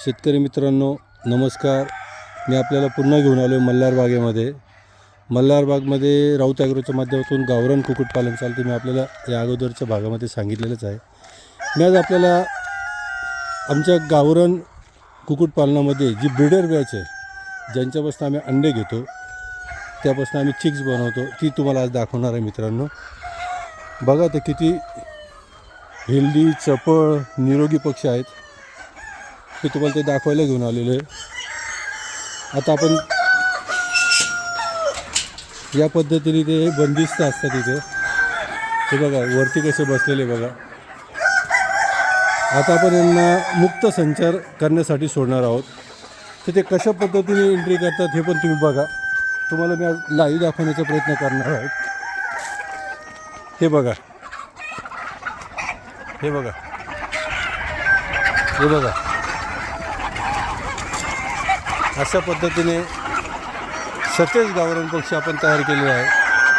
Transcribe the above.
शेतकरी मित्रांनो नमस्कार. मी आपल्याला पुन्हा घेऊन आलो आहे मल्हार बागेमध्ये. मल्हार बागमध्ये राऊत ॲग्रोच्या माध्यमातून गावरान कुक्कुटपालन चालते मी आपल्याला या अगोदरच्या भागामध्ये सांगितलेलंच आहे. मी आज आपल्याला आमच्या गावरान कुक्कुटपालनामध्ये जी ब्रिडर बॅच आहे ज्यांच्यापासून आम्ही अंडे घेतो त्यापासून आम्ही चिक्स बनवतो ती तुम्हाला आज दाखवणार आहे मित्रांनो. बघा ते किती हेल्दी चपळ निरोगी पक्षी आहेत. मी तुम्हाला ते दाखवायला घेऊन आलेलो आहे. आता आपण या पद्धतीने ते बंदिस्त असतात इथे. हे बघा वरती कसे बसलेले बघा. आता आपण यांना मुक्त संचार करण्यासाठी सोडणार आहोत. तर ते कशा पद्धतीने एंट्री करतात हे पण तुम्ही बघा. तुम्हाला मी आज लाईव्ह दाखवण्याचा प्रयत्न करणार आहे. हे बघा. हे बघा. हे बघा. अशा पद्धतीने सतेज गावरान पक्षी आपण तयार केले आहे.